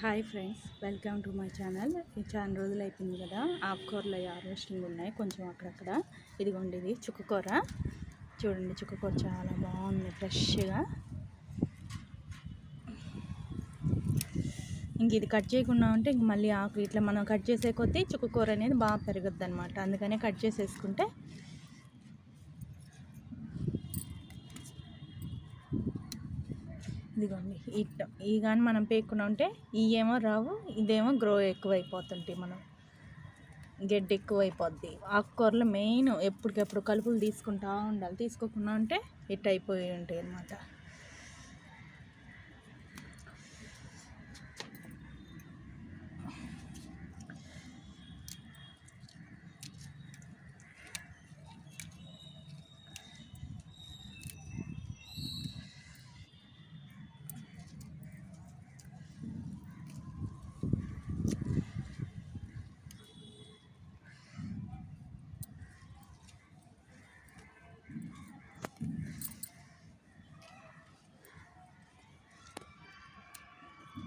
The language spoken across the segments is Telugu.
Hi friends welcome to my channel. ఈ చాలా రోజులు అయిపోయింది కదా ఆకుకూరలు హార్వెస్టింగ్ ఉన్నాయి కొంచెం అక్కడక్కడ. ఇదిగోండి ఇది చుక్కకూర చూడండి చుక్కకూర చాలా బాగుంది ఫ్రెష్గా. ఇంక ఇది కట్ చేయకుండా ఉంటే ఇంక మళ్ళీ ఆకు ఇట్లా మనం కట్ చేసే కొద్దీ చుక్కకూర అనేది బాగా పెరుగుద్ది అనమాట అందుకనే కట్ చేసేసుకుంటే ఇదిగోండి ఇట్ ఈ కానీ మనం పేక్కున్నా ఉంటే ఇవేమో రావు ఇదేమో గ్రో ఎక్కువ అయిపోతుంటాయి మనం. గడ్డి ఎక్కువ అయిపోద్ది ఆకుకూరలు మెయిన్ ఎప్పటికెప్పుడు కలుపులు తీసుకుంటా ఉండాలి. తీసుకోకుండా ఉంటే ఇట్ అయిపోయి ఉంటాయి అన్నమాట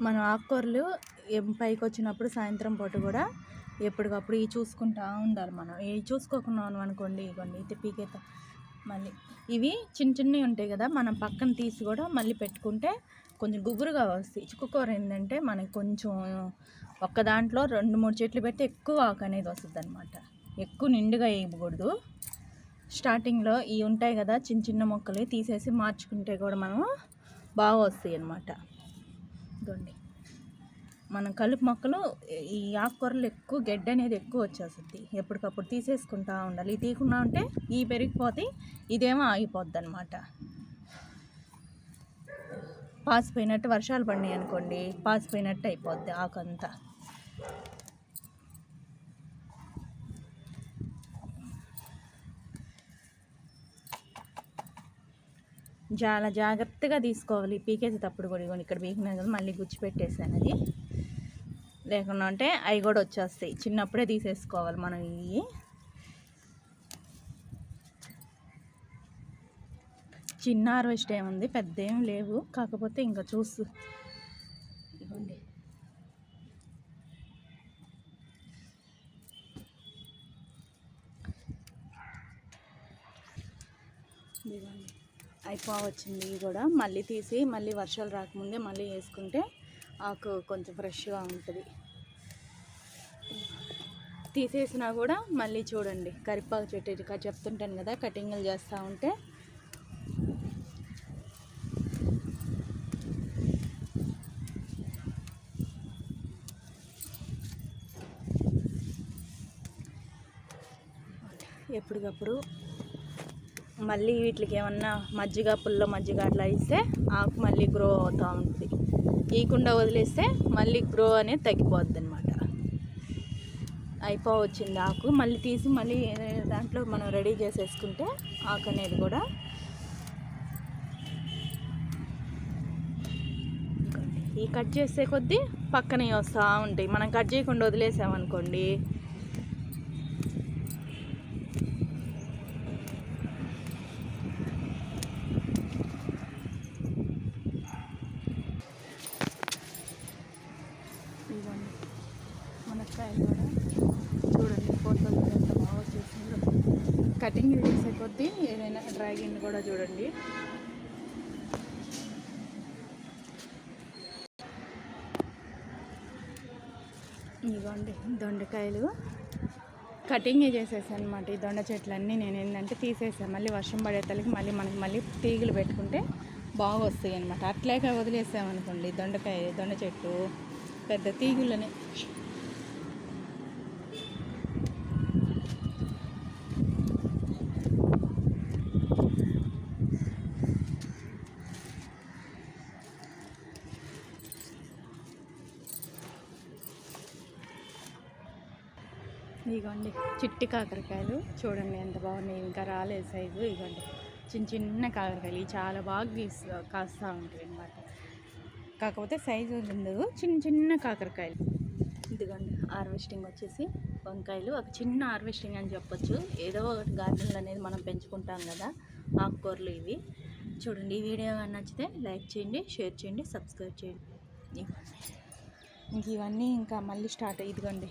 మనం ఆకుకూరలు పైకి వచ్చినప్పుడు సాయంత్రం పూట కూడా ఎప్పటికప్పుడు ఇవి చూసుకుంటూ ఉండాలి మనం. ఇవి చూసుకోకున్నాం అనుకోండి ఇవ్వండి ఇది పీకేత మళ్ళీ. ఇవి చిన్న చిన్నవి ఉంటాయి కదా మనం పక్కన తీసి కూడా మళ్ళీ పెట్టుకుంటే కొంచెం గుబురుగా వస్తాయి. చిక్కుకూర ఏంటంటే మనకి కొంచెం ఒక్క దాంట్లో రెండు మూడు చెట్లు పెడితే ఎక్కువ ఆకు అనేది వస్తుంది అనమాట ఎక్కువ నిండుగా వేయకూడదు. స్టార్టింగ్లో ఇవి ఉంటాయి కదా చిన్న చిన్న మొక్కలు తీసేసి మార్చుకుంటే కూడా మనము బాగా వస్తాయి అన్నమాట ఇదిగోండి మనం కలుపు మొక్కలు ఈ ఆకుకూరలు ఎక్కువ గడ్డ అనేది ఎక్కువ వచ్చేస్తుంది. ఎప్పటికప్పుడు తీసేసుకుంటా ఉండాలి. ఇది తీయకుండా ఉంటే ఈ పెరిగిపోతే ఇదేమో ఆగిపోద్ది అనమాట పాసిపోయినట్టు వర్షాలు పడినాయి అనుకోండి పాసిపోయినట్టు అయిపోద్ది ఆకంతా. చాలా జాగ్రత్తగా తీసుకోవాలి. పీకేసేటప్పుడు కూడా ఇవ్వండి ఇక్కడ పీకినా కదా మళ్ళీ గుచ్చిపెట్టేసాను అది. లేకుండా అంటే అవి కూడా వచ్చేస్తాయి. చిన్నప్పుడే తీసేసుకోవాలి మనం ఇవి. చిన్న హార్వెస్ట్ ఏముంది? పెద్ద ఏం లేవు. కాకపోతే ఇంకా చూస్తూ ఇవ్వండి. ఇవ్వండి అయిపోవచ్చింది ఇవి కూడా. మళ్ళీ తీసి మళ్ళీ వర్షాలు రాకముందే మళ్ళీ వేసుకుంటే ఆకు కొంచెం ఫ్రెష్గా ఉంటుంది. తీసేసినా కూడా మళ్ళీ చూడండి. కరిపాకు చెట్టు చెప్తుంటాను కదా కటింగ్లు చేస్తూ ఉంటే. ఎప్పటికప్పుడు మళ్ళీ వీటికి ఏమన్నా మజ్జిగ పుల్ల మజ్జిగ అట్లా ఇస్తే ఆకు మళ్ళీ గ్రో అవుతూ ఉంటుంది. ఈకుండా వదిలేస్తే మళ్ళీ గ్రో అనేది తగ్గిపోద్ది అనమాట అయిపోవచ్చింది ఆకు. మళ్ళీ తీసి మళ్ళీ దాంట్లో మనం రెడీ చేసేసుకుంటే ఆకు అనేది కూడా ఈ కట్ చేసే కొద్దీ పక్కనే వస్తూ ఉంటాయి. మనం కట్ చేయకుండా వదిలేసామనుకోండి మునక్కాయలు కూడా చూడండి ఫోటోలు ఎంత బాగా వచ్చేసిందో కటింగ్ చేసే కొద్దీ ఏదైనా డ్రాగన్ కూడా చూడండి. ఇదిగోండి దొండకాయలు. కటింగ్ చేసేసాను అనమాట ఈ దొండ చెట్లన్నీ నేను. ఏంటంటే తీసేసాను మళ్ళీ వర్షం పడే తల్లికి మళ్ళీ మనకి మళ్ళీ తీగలు పెట్టుకుంటే బాగా వస్తాయి అనమాట అట్లాగే వదిలేసామనుకోండి దొండకాయ దొండ చెట్టు పెద్ద తీగులని ఇగోండి చిట్టి కాకరకాయలు చూడండి ఎంత బాగున్నాయి. ఇంకా రాలేదు సైజు ఇగోండి. చిన్న చిన్న కాకరకాయలు చాలా బాగా గీస్ కాస్తూ ఉంటాయి అన్నమాట. కాకపోతే సైజు ఉండదు. చిన్న చిన్న కాకరకాయలు. ఇదిగోండి హార్వెస్టింగ్ వచ్చేసి వంకాయలు. ఒక చిన్న హార్వెస్టింగ్ అని చెప్పొచ్చు. ఏదో ఒకటి గార్డెన్లు అనేది మనం పెంచుకుంటాం కదా ఆకుకూరలు ఇవి. చూడండి ఈ వీడియో నచ్చితే లైక్ చేయండి షేర్ చేయండి సబ్స్క్రైబ్ చేయండి. ఇంక ఇవన్నీ ఇంకా మళ్ళీ స్టార్ట్ ఇదిగోండి.